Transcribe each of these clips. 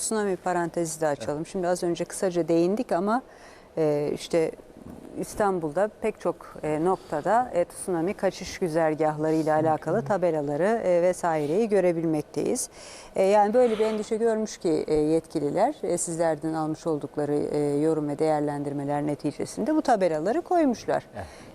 tsunami parantezi de açalım. Şimdi az önce kısaca değindik ama e, işte İstanbul'da pek çok e, noktada e, tsunami kaçış güzergahları ile alakalı tabelaları e, vesaireyi görebilmekteyiz. E, yani böyle bir endişe görmüş ki e, yetkililer e, sizlerden almış oldukları e, yorum ve değerlendirmeler neticesinde bu tabelaları koymuşlar.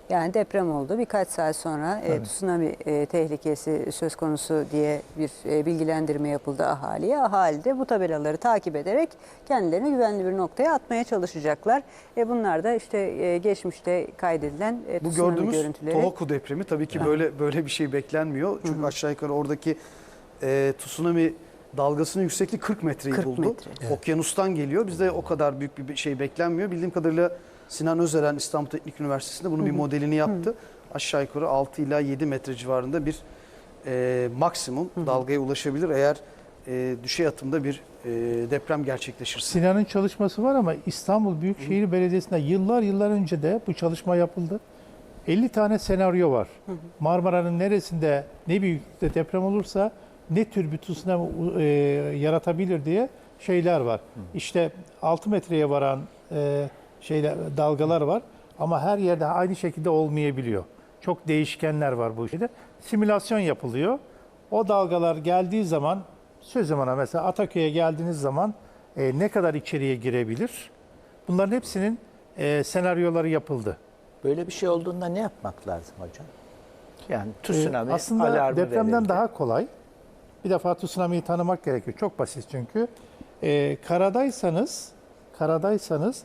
Yani deprem oldu. Birkaç saat sonra e, tsunami e, tehlikesi söz konusu diye bir e, bilgilendirme yapıldı ahaliye. Ahali de bu tabelaları takip ederek kendilerini güvenli bir noktaya atmaya çalışacaklar. E, bunlar da işte e, geçmişte kaydedilen e, Bu tsunami gördüğümüz görüntüleri. Tohoku depremi tabii ki böyle böyle bir şey beklenmiyor. Çünkü aşağı yukarı oradaki e, tsunami dalgasının yüksekliği 40 metreyi 40 buldu. metre. Okyanustan geliyor. Bizde o kadar büyük bir şey beklenmiyor. Bildiğim kadarıyla Sinan Özeren İstanbul Teknik Üniversitesi'nde bunun bir modelini yaptı. Aşağı yukarı 6 ila 7 metre civarında bir e, maksimum dalgaya ulaşabilir eğer e, düşey atımda bir e, deprem gerçekleşirse. Sinan'ın çalışması var ama İstanbul Büyükşehir Belediyesi'nde yıllar yıllar önce de bu çalışma yapıldı. 50 tane senaryo var. Marmara'nın neresinde ne büyüklükte deprem olursa ne tür bir tsunami e, yaratabilir diye şeyler var. İşte 6 metreye varan e, şeyler dalgalar var ama her yerde aynı şekilde olmayabiliyor. Çok değişkenler var bu şeyde. Simülasyon yapılıyor. O dalgalar geldiği zaman sözüm ona mesela Ataköy'e geldiğiniz zaman e, ne kadar içeriye girebilir? Bunların hepsinin e, senaryoları yapıldı. Böyle bir şey olduğunda ne yapmak lazım hocam? Yani Ee, tsunami aslında alarmı depremden verildi. daha kolay. Bir defa tsunami'yi tanımak gerekiyor. Çok basit çünkü. Ee, karadaysanız, karadaysanız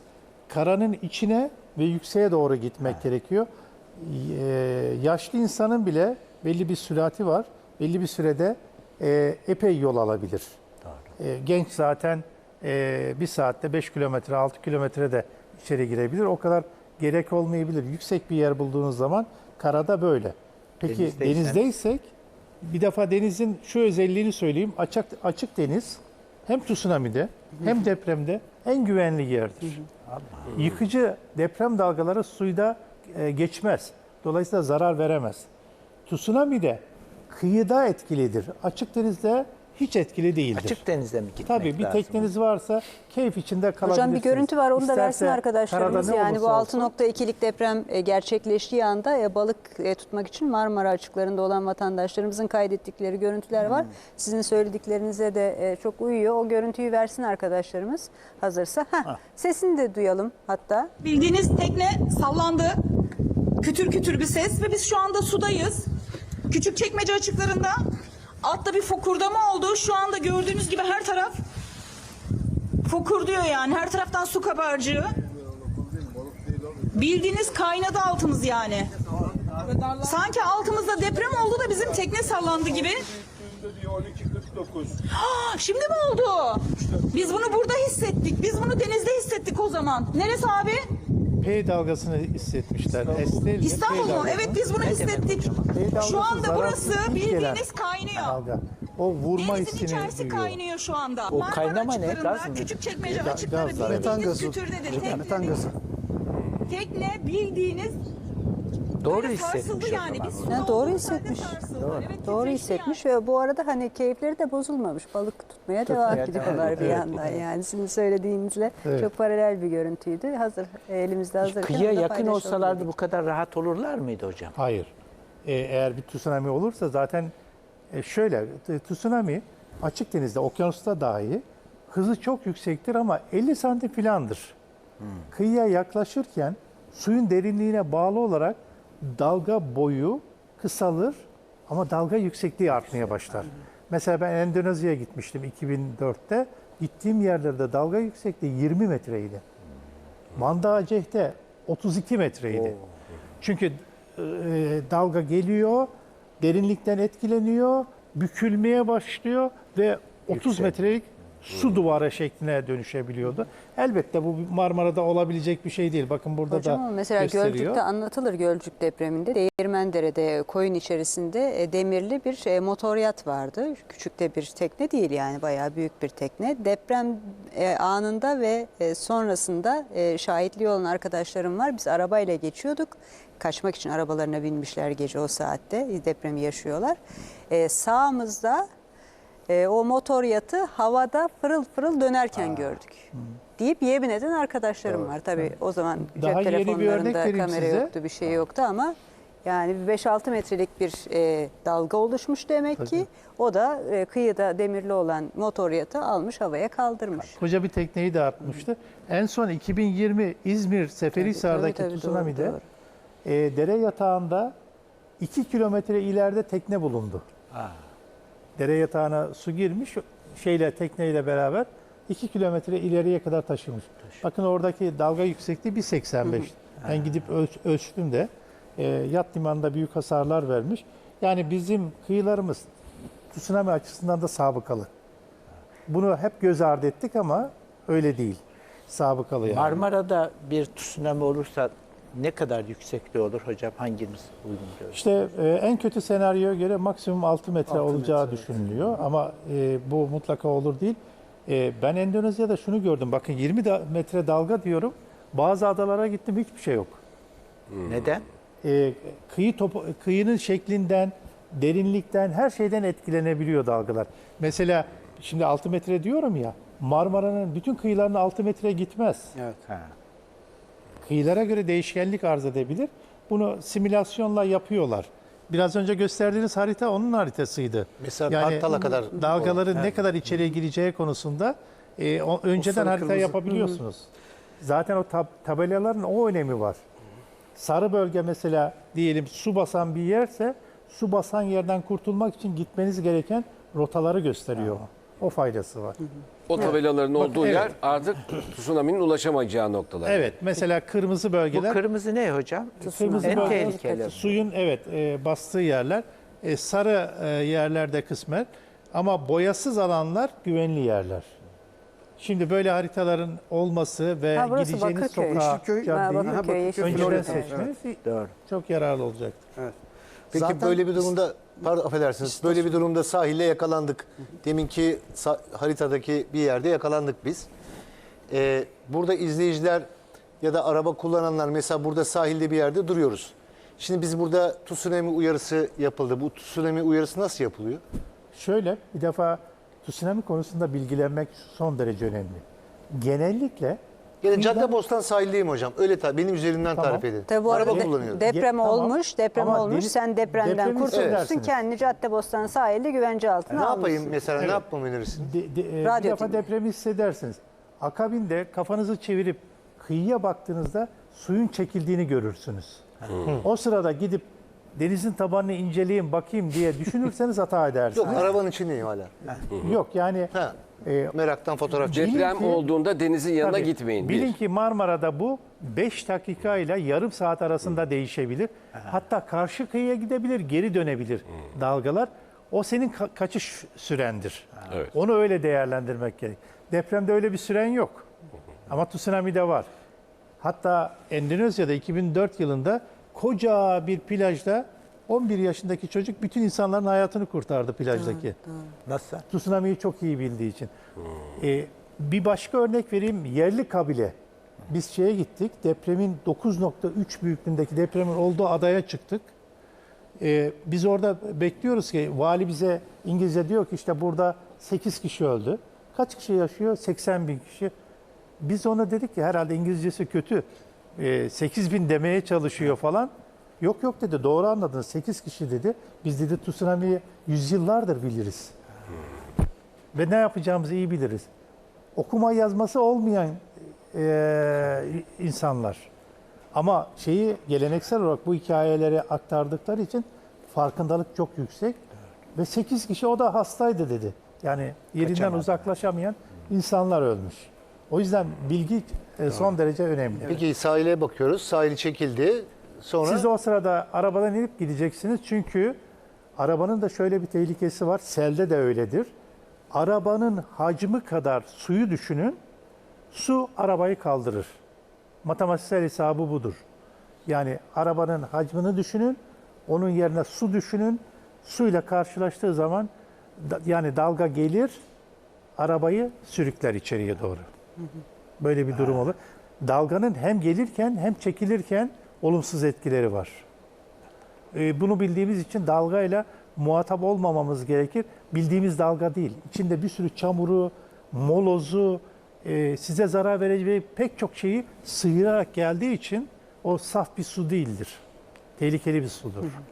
karanın içine ve yükseğe doğru gitmek gerekiyor. Ee, yaşlı insanın bile belli bir sürati var. Belli bir sürede e, epey yol alabilir. Ee, genç zaten e, bir saatte 5 kilometre, 6 kilometre de içeri girebilir. O kadar gerek olmayabilir. Yüksek bir yer bulduğunuz zaman karada böyle. Peki denizdeysek bir defa denizin şu özelliğini söyleyeyim. Açık açık deniz hem tsunami'de hem depremde en güvenli yerdir. Yıkıcı deprem dalgaları suyda e, geçmez. Dolayısıyla zarar veremez. Tsunami de kıyıda etkilidir. Açık denizde hiç etkili değildir. Açık denize mi gitmek Tabii bir lazım? tekneniz varsa keyif içinde kalabilirsiniz. Hocam bir görüntü var onu da İsterse versin arkadaşlarımız. karada ne Yani bu olursa olsun. 6.2'lik deprem e, gerçekleştiği anda e, balık e, tutmak için Marmara açıklarında olan vatandaşlarımızın kaydettikleri görüntüler var. Sizin söylediklerinize de e, çok uyuyor. O görüntüyü versin arkadaşlarımız hazırsa. Heh, sesini de duyalım hatta. Bildiğiniz tekne sallandı. Kütür kütür bir ses ve biz şu anda sudayız. Küçük çekmece açıklarında altta bir fokurdama oldu. Şu anda gördüğünüz gibi her taraf fokurduyor yani. Her taraftan su kabarcığı. Bildiğiniz kaynadı altımız yani. Sanki altımızda deprem oldu da bizim tekne sallandı gibi. diyor 12.49. Ha, şimdi mi oldu? Biz bunu burada hissettik. Biz bunu denizde hissettik o zaman. Neresi abi? P dalgasını hissetmişler. Estel İstanbul mu? Evet biz bunu hissettik. Şu anda burası bildiğiniz kaynıyor. dalga. O vurma Denizin hissini içerisi duyuyor. kaynıyor şu anda. O Marmara kaynama ne? açıklarında, Gaz mı? Küçük çekmece Ga- açıkları. Metan bildiğiniz gazı. kütürdedir. Metan gazı. Tekne bildiğiniz Doğru böyle hissetmiş o yani. zaman. Ha, doğru hissetmiş. sarsıldı. Evet, Doğru titreşti hissetmiş yani. ve bu arada hani keyifleri de bozulmamış. Balık tutmaya devam Tutmaya ediyorlar devam bir yandan. Yani sizin söylediğinizle Evet. çok paralel bir görüntüydü. Hazır elimizde hazır. Kıyıya yakın olsalardı bu kadar rahat olurlar mıydı hocam? Hayır. E, eğer bir tsunami olursa zaten e, şöyle t- tsunami açık denizde, okyanusta dahi hızı çok yüksektir ama 50 santim filandır. Kıyıya yaklaşırken suyun derinliğine bağlı olarak dalga boyu kısalır ama dalga yüksekliği artmaya başlar. Mesela ben Endonezya'ya gitmiştim 2004'te. Gittiğim yerlerde dalga yüksekliği 20 metreydi. Manda Aceh'te 32 metreydi. Çünkü e, dalga geliyor, derinlikten etkileniyor, bükülmeye başlıyor ve 30 metrelik su duvarı şekline dönüşebiliyordu. Elbette bu Marmara'da olabilecek bir şey değil. Bakın burada Hocam da mesela gösteriyor. Gölcük'te anlatılır Gölcük depreminde. Değirmendere'de koyun içerisinde e, demirli bir e, motor yat vardı. Küçük de bir tekne değil yani bayağı büyük bir tekne. Deprem e, anında ve sonrasında şahitliği olan arkadaşlarım var. Biz arabayla geçiyorduk. Kaçmak için arabalarına binmişler gece o saatte. Depremi yaşıyorlar. Sağımızda e, o motor yatı havada fırıl fırıl dönerken gördük. Deyip yemin eden arkadaşlarım var. Tabii o zaman Daha cep yeni bir örnek telefonlarında kamera size. yoktu, bir şey yoktu ama yani bir 5-6 metrelik bir e, dalga oluşmuş demek ki. O da e, kıyıda demirli olan motor yatı almış havaya kaldırmış. Koca bir tekneyi de atmıştı. En son 2020 İzmir Seferihisar'daki Tabii, tabii, tsunami'de doğru, doğru. e, dere yatağında 2 kilometre ileride tekne bulundu. Dere yatağına su girmiş şeyle tekneyle beraber 2 kilometre ileriye kadar taşımış. Bakın oradaki dalga yüksekliği 1.85. Ben gidip ölç- ölçtüm de e, yat limanında büyük hasarlar vermiş. Yani bizim kıyılarımız tsunami açısından da sabıkalı. Bunu hep göz ardı ettik ama öyle değil. Sabıkalı yani. Marmara'da bir tsunami olursa ne kadar yüksekliği olur hocam? Hangimiz uygun görüyoruz? İşte e, en kötü senaryoya göre maksimum 6 metre Altı olacağı metre, düşünülüyor ama e, bu mutlaka olur değil. E, ben Endonezya'da şunu gördüm. Bakın 20 da- metre dalga diyorum. Bazı adalara gittim hiçbir şey yok. Neden? E, kıyı topu, kıyının şeklinden, derinlikten, her şeyden etkilenebiliyor dalgalar. Mesela şimdi 6 metre diyorum ya. Marmara'nın bütün kıyılarına 6 metre gitmez. Evet. Ha. Kıyılara göre değişkenlik arz edebilir. Bunu simülasyonla yapıyorlar. Biraz önce gösterdiğiniz harita onun haritasıydı. Mesela Kartal'a kadar dalgaların ne kadar içeriye gireceği konusunda e, o, önceden sarı harita kırmızı. yapabiliyorsunuz. Zaten o tab- tabelaların o önemi var. Sarı bölge mesela diyelim su basan bir yerse su basan yerden kurtulmak için gitmeniz gereken rotaları gösteriyor. O faydası var. O tabelaların olduğu evet. yer artık tsunami'nin ulaşamayacağı noktalar. Evet mesela kırmızı Bu bölgeler kırmızı ne hocam? Kırmızı en bölge- tehlikeli. Suyun evet e, bastığı yerler, e, sarı e, yerlerde kısmen ama boyasız alanlar güvenli yerler. Şimdi böyle haritaların olması ve Ha, burası gideceğiniz Bakırköy. sokağa, Yeşilköy. caddeyi Ha, Bakırköy, Yeşilköy. önceden seçmeniz Doğru. çok yararlı olacaktır. Peki Zaten böyle bir durumda pardon affedersiniz. Böyle bir durumda sahilde yakalandık. Deminki haritadaki bir yerde yakalandık biz. Ee, burada izleyiciler ya da araba kullananlar mesela burada sahilde bir yerde duruyoruz. Şimdi biz burada tsunami uyarısı yapıldı. Bu tsunami uyarısı nasıl yapılıyor? Şöyle bir defa tsunami konusunda bilgilenmek son derece önemli. Genellikle Yani Caddebostan sahildeyim hocam. Öyle ta benim üzerimden Tamam. tarif edin. Tabii bu Araba arada de- kullanıyorum. deprem Ye- tamam. olmuş, deprem Ama olmuş. deniz- Sen depremden depremi kurtulmuşsun. hissedersiniz. Kendi Caddebostan sahilde güvence altına ne almışsın. yapayım mesela Evet. ne yapmamı önerirsin? De- de- e, Radyo bir defa dinle. depremi hissedersiniz. Akabinde kafanızı çevirip kıyıya baktığınızda suyun çekildiğini görürsünüz. O sırada gidip denizin tabanını inceleyeyim bakayım diye düşünürseniz hata edersiniz. Yok arabanın içindeyim hala. Yok yani Ha, e, meraktan fotoğraf çek. Deprem ki- olduğunda denizin yanına tabii, gitmeyin. bir. Bilin ki Marmara'da bu 5 dakika ile yarım saat arasında değişebilir. Hatta karşı kıyıya gidebilir, geri dönebilir dalgalar. O senin ka- kaçış sürendir. Evet. Onu öyle değerlendirmek gerek. Depremde öyle bir süren yok. Ama tsunami'de var. Hatta Endonezya'da 2004 yılında koca bir plajda 11 yaşındaki çocuk bütün insanların hayatını kurtardı plajdaki. Nasıl? Tsunami'yi çok iyi bildiği için. Ee, bir başka örnek vereyim. Yerli kabile. Biz şeye gittik. Depremin 9.3 büyüklüğündeki depremin olduğu adaya çıktık. Ee, biz orada bekliyoruz ki vali bize İngilizce diyor ki işte burada 8 kişi öldü. Kaç kişi yaşıyor? 80 bin kişi. Biz ona dedik ki herhalde İngilizcesi kötü. Ee, 8 bin demeye çalışıyor falan. Yok yok dedi doğru anladınız 8 kişi dedi. Biz dedi tsunami'yi yüzyıllardır biliriz. Ve ne yapacağımızı iyi biliriz. Okuma yazması olmayan eee, insanlar. Ama şeyi geleneksel olarak bu hikayeleri aktardıkları için farkındalık çok yüksek. Ve 8 kişi o da hastaydı dedi. Yani yerinden Kaçamadı. uzaklaşamayan insanlar ölmüş. O yüzden bilgi e, son derece önemli. Peki sahile bakıyoruz. Sahili çekildi. Sonra Siz o sırada arabadan inip gideceksiniz. Çünkü arabanın da şöyle bir tehlikesi var. Selde de öyledir. Arabanın hacmi kadar suyu düşünün. Su arabayı kaldırır. Matematiksel hesabı budur. Yani arabanın hacmini düşünün. Onun yerine su düşünün. Suyla karşılaştığı zaman da- yani dalga gelir, arabayı sürükler içeriye doğru. Böyle bir durum olur. Dalganın hem gelirken hem çekilirken olumsuz etkileri var. Ee, bunu bildiğimiz için dalgayla muhatap olmamamız gerekir. Bildiğimiz dalga değil. İçinde bir sürü çamuru, molozu, e, size zarar vereceği pek çok şeyi sıyırarak geldiği için o saf bir su değildir. Tehlikeli bir sudur.